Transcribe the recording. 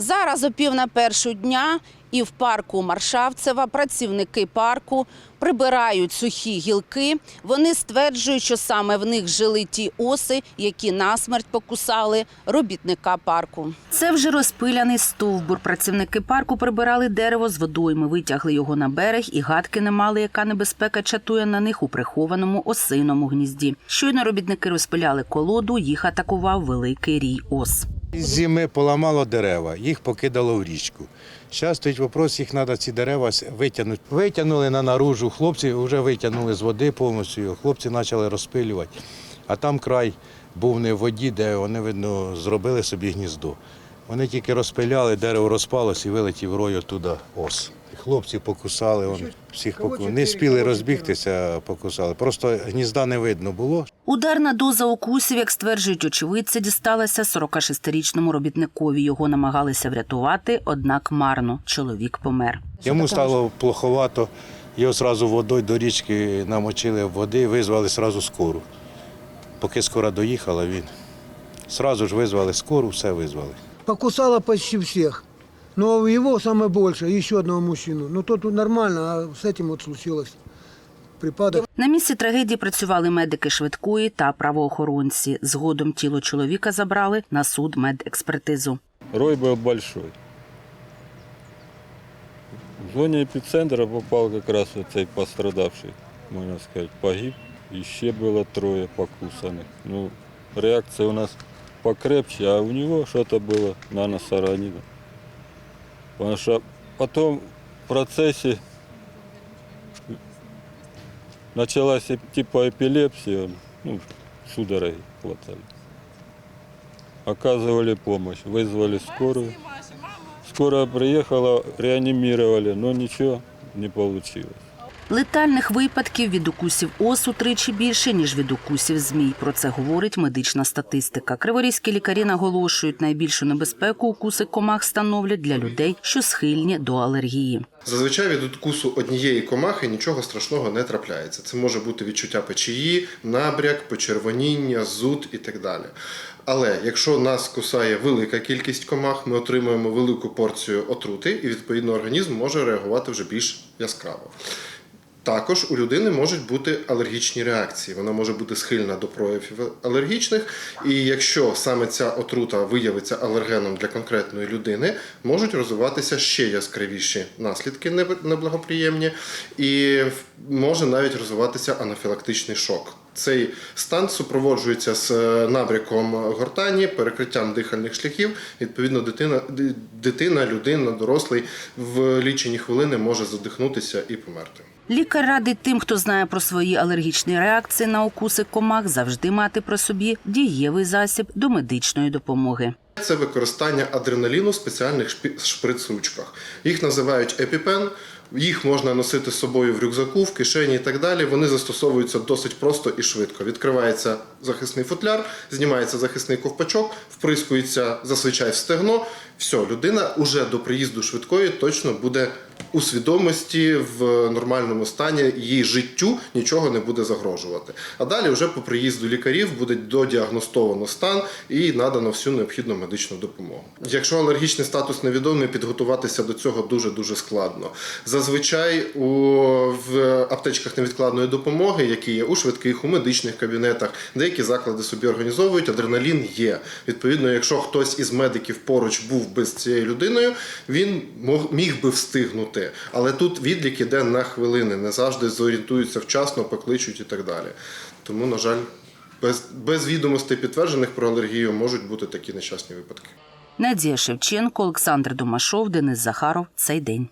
Зараз о пів на першу дня і в парку Маршавцева працівники парку прибирають сухі гілки. Вони стверджують, що саме в них жили ті оси, які насмерть покусали робітника парку. Це вже розпиляний стовбур. Працівники парку прибирали дерево з водойми, витягли його на берег і гадки не мали, яка небезпека чатує на них у прихованому осиному гнізді. Щойно робітники розпиляли колоду, їх атакував великий рій ос. Зими поламало дерева, їх покидало в річку. Зараз стоїть вопрос, їх треба ці дерева витягнути. Витягнули на наружу, хлопці вже витягнули з води повністю, хлопці почали розпилювати. А там край був не в воді, де вони, видно, зробили собі гніздо. Вони тільки розпиляли, дерево розпалось і вилетів рою туди ос. Хлопці покусали, он, всіх поку... не спіли розбігтися, покусали. Просто гнізда не видно було. Ударна доза укусів, як стверджують очевидці, дісталася 46-річному робітникові. Його намагалися врятувати, однак марно. Чоловік помер. Йому стало плоховато, його одразу водою до річки намочили води, визвали одразу скору. Поки скора доїхала, він одразу ж визвали скору, все визвали. покусала почти всех. Но его самое большее, еще одного мужчину. Но тот нормально, а с этим вот случилось припадок. На місці трагедії працювали медики швидкої та правоохоронці. Згодом тіло чоловіка забрали на суд медекспертизу. Рой был большой. В зоне эпицентра попал как раз вот цей пострадавший, можно сказать, погиб. Еще было трое покусанных. Ну, реакция у нас покрепче, а у него что-то было на носоранина. Потому что потом в процессе началась типа эпилепсия, ну, судороги хватали. Оказывали помощь, вызвали скорую. Скорая приехала, реанимировали, но ничего не получилось. Летальних випадків від укусів ос утричі більше, ніж від укусів змій. Про це говорить медична статистика. Криворізькі лікарі наголошують, найбільшу небезпеку укуси комах становлять для людей, що схильні до алергії. Зазвичай від укусу однієї комахи нічого страшного не трапляється. Це може бути відчуття печії, набряк, почервоніння, зуд і так далі. Але якщо нас кусає велика кількість комах, ми отримуємо велику порцію отрути, і відповідно організм може реагувати вже більш яскраво. Також у людини можуть бути алергічні реакції. Вона може бути схильна до проявів алергічних, і якщо саме ця отрута виявиться алергеном для конкретної людини, можуть розвиватися ще яскравіші наслідки неблагоприємні, і може навіть розвиватися анафілактичний шок. Цей стан супроводжується з е, набряком гортані, перекриттям дихальних шляхів. Відповідно, дитина, дитина, людина, дорослий в лічені хвилини може задихнутися і померти. Лікар радить тим, хто знає про свої алергічні реакції на укуси комах, завжди мати при собі дієвий засіб до медичної допомоги. Це використання адреналіну в спеціальних шприц-ручках. Їх називають епіпен. Їх можна носити з собою в рюкзаку, в кишені і так далі. Вони застосовуються досить просто і швидко. Відкривається захисний футляр, знімається захисний ковпачок, вприскується зазвичай в стегно. Все, людина уже до приїзду швидкої точно буде у свідомості в нормальному стані, її життю нічого не буде загрожувати. А далі, вже по приїзду лікарів, буде додіагностовано стан і надано всю необхідну медичну допомогу. Якщо алергічний статус невідомий, підготуватися до цього дуже дуже складно. Зазвичай у в аптечках невідкладної допомоги, які є у швидких, у медичних кабінетах, деякі заклади собі організовують. Адреналін є. Відповідно, якщо хтось із медиків поруч був би з цією людиною, він міг би встигнути. Але тут відлік іде на хвилини, не завжди зорієнтуються вчасно, покличуть і так далі. Тому, на жаль, без, без відомостей підтверджених про алергію можуть бути такі нещасні випадки. Надія Шевченко, Олександр Домашов, Денис Захаров. Цей день.